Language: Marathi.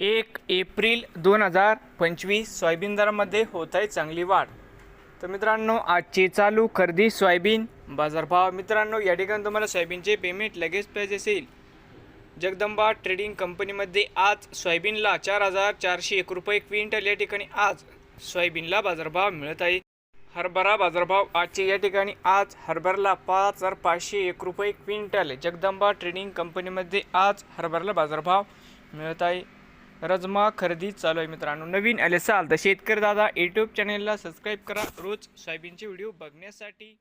एक एप्रिल दोन हजार पंचवीस सोयाबीन दरामध्ये होत आहे चांगली वाढ. तर मित्रांनो आजची चालू खरेदी सोयाबीन बाजारभाव. मित्रांनो या ठिकाणी तुम्हाला सोयाबीनचे पेमेंट लगेच पाहिजे असेल. जगदंबा ट्रेडिंग कंपनीमध्ये आज सोयाबीनला चार हजार चारशे एक रुपये क्विंटल या ठिकाणी आज सोयाबीनला बाजारभाव मिळत आहे. हरभरा बाजारभाव आजचे या ठिकाणी आज हरभराला पाच हजार पाचशे एक रुपये क्विंटल. जगदंबा ट्रेडिंग कंपनीमध्ये आज हरभरला बाजारभाव मिळत आहे. रजमा खरेदी चालू आहे मित्रांनो. नवीन आले असाल तर शेतकरी दादा यूट्यूब चॅनेलला सबस्क्राईब करा. रोज सोयाबीनचे व्हिडिओ बघण्यासाठी